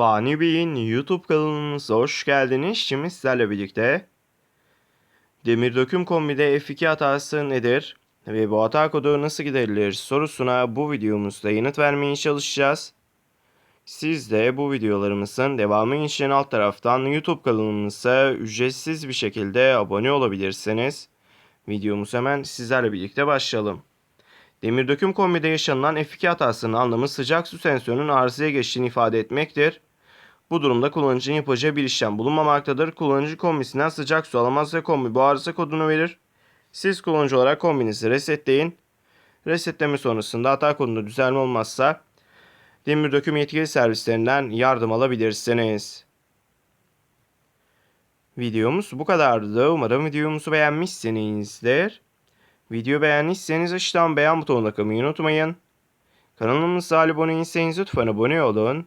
Fani Bey'in YouTube kanalımıza hoş geldiniz. Şimdi sizlerle birlikte Demir döküm kombide F2 hatası nedir ve bu hata kodu nasıl giderilir sorusuna bu videomuzda yanıt vermeye çalışacağız. Siz de bu videolarımızın devamı için alt taraftan YouTube kanalımıza ücretsiz bir şekilde abone olabilirsiniz. Videomuz hemen sizlerle birlikte başlayalım. Demir döküm kombide yaşanılan F2 hatasının anlamı sıcak su sensörünün arızaya geçtiğini ifade etmektir. Bu durumda kullanıcının yapacağı bir işlem bulunmamaktadır. Kullanıcı kombisinden sıcak su alamaz ve kombi bu arıza kodunu verir. Siz kullanıcı olarak kombinizi resetleyin. Resetleme sonrasında hata kodunda düzelme olmazsa demir döküm yetkili servislerinden yardım alabilirsiniz. Videomuz bu kadardı. Umarım videomuzu beğenmişsinizdir. Video beğendiyseniz aşağıdan beğen butonuna kılmayı unutmayın. Kanalımıza abone değilseniz lütfen abone olun.